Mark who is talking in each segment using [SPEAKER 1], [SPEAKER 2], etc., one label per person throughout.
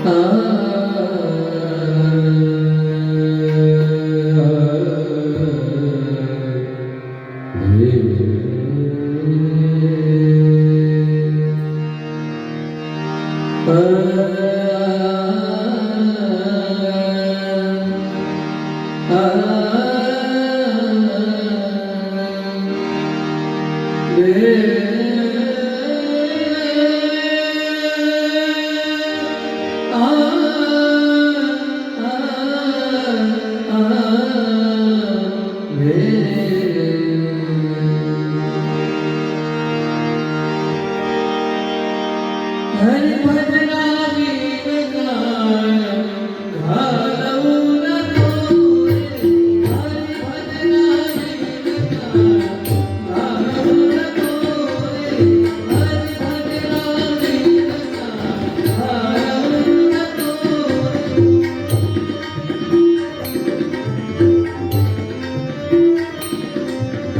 [SPEAKER 1] Hari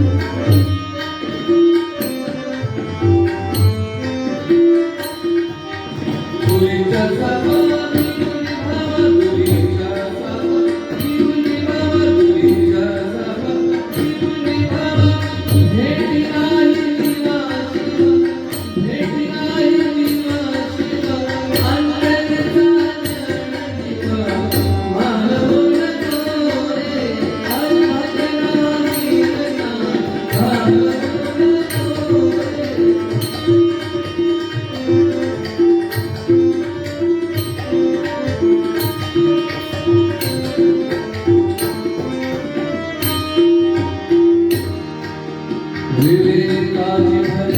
[SPEAKER 1] Música Vivekananda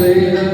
[SPEAKER 1] say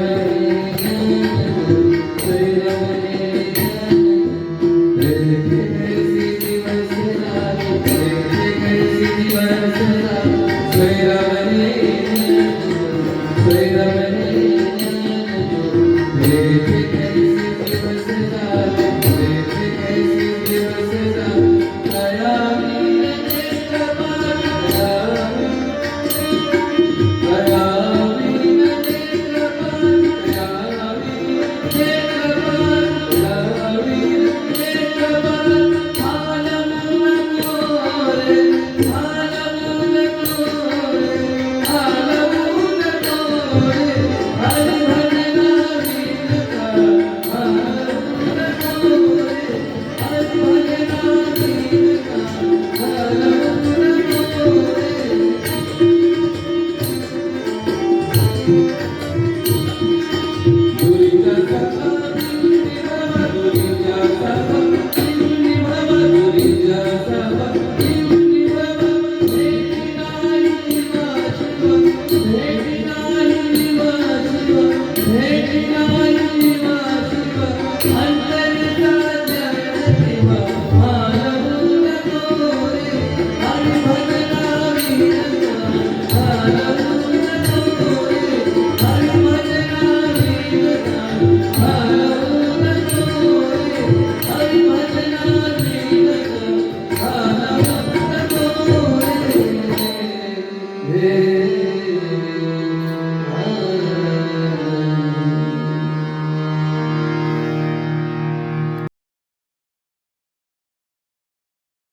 [SPEAKER 1] Amen.